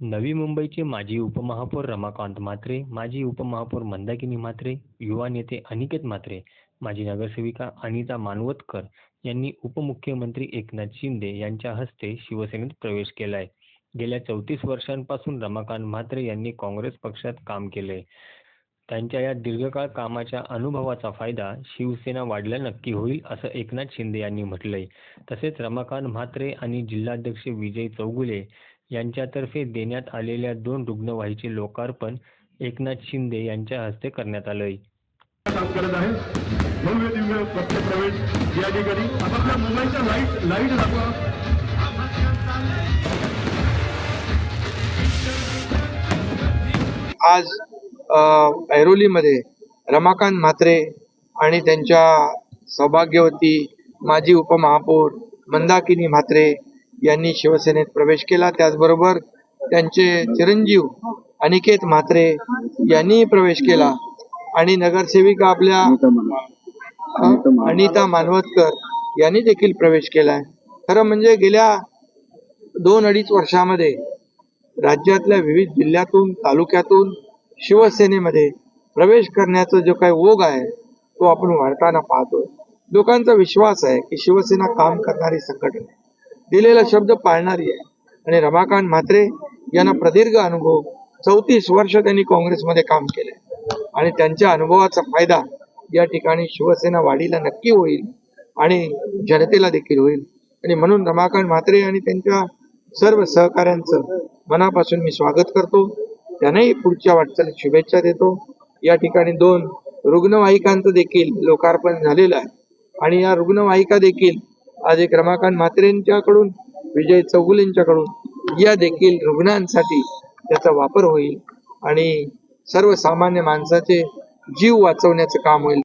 नवी मुंबईचे माजी उपमहापौर रमाकांत म्हात्रे, माजी उपमहापौर मंदाकिनी म्हात्रे, युवा नेते अनिकेत म्हात्रे, माजी नगरसेविका अनिता मानवतकर यांनी उपमुख्यमंत्री एकनाथ शिंदे यांच्या हस्ते शिवसेनेत प्रवेश केलाय. गेल्या चौतीस वर्षांपासून रमाकांत म्हात्रे यांनी काँग्रेस पक्षात काम केले त्यांच्या या दीर्घकाळ कामाच्या अनुभवाचा फायदा शिवसेना वाढल्या नक्की होईल असं एकनाथ शिंदे यांनी म्हटलंय. तसेच रमाकांत म्हात्रे आणि जिल्हाध्यक्ष विजय चौगुले यांच्यातर्फे देण्यात आलेल्या दोन रुग्णवाहिकेचे लोकार्पण एकनाथ शिंदे यांच्या हस्ते करण्यात आलंय. करत आहे. भव्य दिव्य पक्ष प्रवेश. या ठिकाणी आपापल्या मोबाईलच्या लाइट लाइट दाखवा. आज ऐरोलीमध्ये रमाकांत म्हात्रे आणि त्यांच्या सौभाग्यवती माजी उपमहापौर मंदाकिनी म्हात्रे यांनी शिवसेनेत प्रवेश केला. त्याचबरोबर त्यांचे चिरंजीव अनिकेत म्हात्रे यांनी प्रवेश केला. आणि नगरसेविका आपल्या अनिता मानवतकर यांनी देखील प्रवेश केलाय. खरं म्हणजे गेल्या दोन अडीच वर्षामध्ये राज्यातल्या विविध जिल्ह्यातून तालुक्यातून शिवसेनेमध्ये प्रवेश करण्याचा जो काही ओघ आहे तो आपण वाढताना पाहतोय. लोकांचा विश्वास आहे की शिवसेना काम करणारी संघटना आहे. दिलेला शब्द पाळणारी आहे. आणि रमाकांत म्हात्रे यांना प्रदीर्घ अनुभव चौतीस वर्ष त्यांनी काँग्रेसमध्ये काम केले. आणि त्यांच्या अनुभवाचा फायदा या ठिकाणी शिवसेना वाढीला नक्की होईल आणि जनतेला देखील होईल. आणि म्हणून रमाकांत म्हात्रे आणि त्यांच्या सर्व सहकाऱ्यांचं मनापासून मी स्वागत करतो. त्यांनाही पुढच्या वाटचालीत शुभेच्छा देतो. या ठिकाणी दोन रुग्णवाहिकांचं देखील लोकार्पण झालेलं आहे. आणि या रुग्णवाहिका देखील आधी एक रमाकांत म्हात्रेंच्याकडून विजय चौगुलेंच्याकडून या देखील रुग्णांसाठी त्याचा वापर होईल आणि सर्वसामान्य माणसाचे जीव वाचवण्याचं काम होईल.